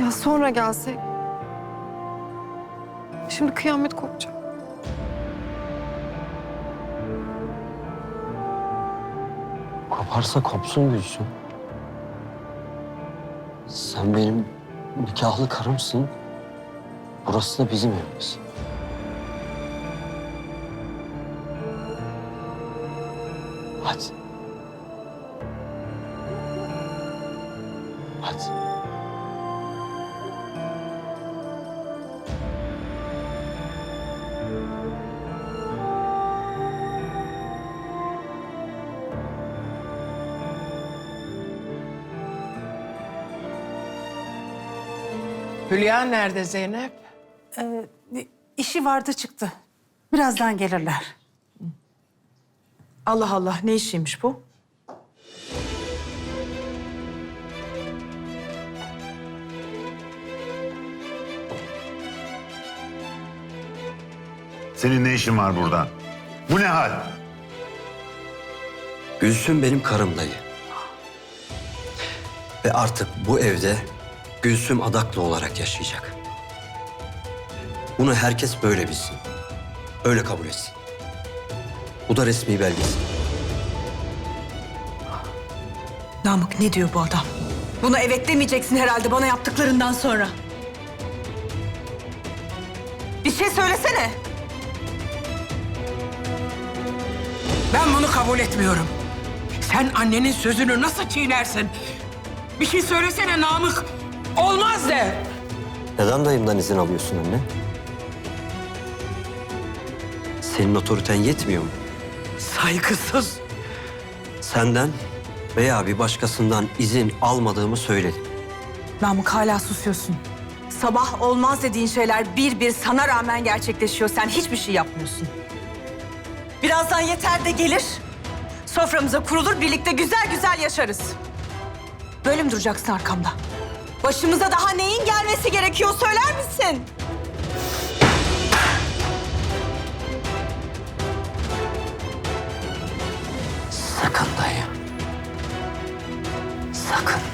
Ya sonra gelsek? Şimdi kıyamet kopacak. Koparsa kopsun Gülsüm. Sen benim nikahlı karımsın. Burası da bizim evimiz. Hadi. Hülya nerede Zeynep? Ee, işi vardı çıktı. Birazdan gelirler. Allah Allah ne işiymiş bu? Senin ne işin var burada? Bu ne hal? Gülsüm benim karım dayı. Ve artık bu evde Gülsüm adaklı olarak yaşayacak. Bunu herkes böyle bilsin. Öyle kabul etsin. Bu da resmi belgesi. Namık ne diyor bu adam? Buna evet demeyeceksin herhalde bana yaptıklarından sonra. Bir şey söylesene. Ben bunu kabul etmiyorum. Sen annenin sözünü nasıl çiğnersin? Bir şey söylesene Namık. Olmaz de. Neden dayımdan izin alıyorsun anne? Senin otoriten yetmiyor mu? Saygısız. Senden veya bir başkasından izin almadığımı söyledim. Namık hala susuyorsun. Sabah olmaz dediğin şeyler bir bir sana rağmen gerçekleşiyor. Sen hiçbir şey yapmıyorsun. Birazdan yeter de gelir. Soframıza kurulur birlikte güzel güzel yaşarız. Böyle mi duracaksın arkamda? Başımıza daha neyin gelmesi gerekiyor söyler misin? Sakın dayı. Sakın.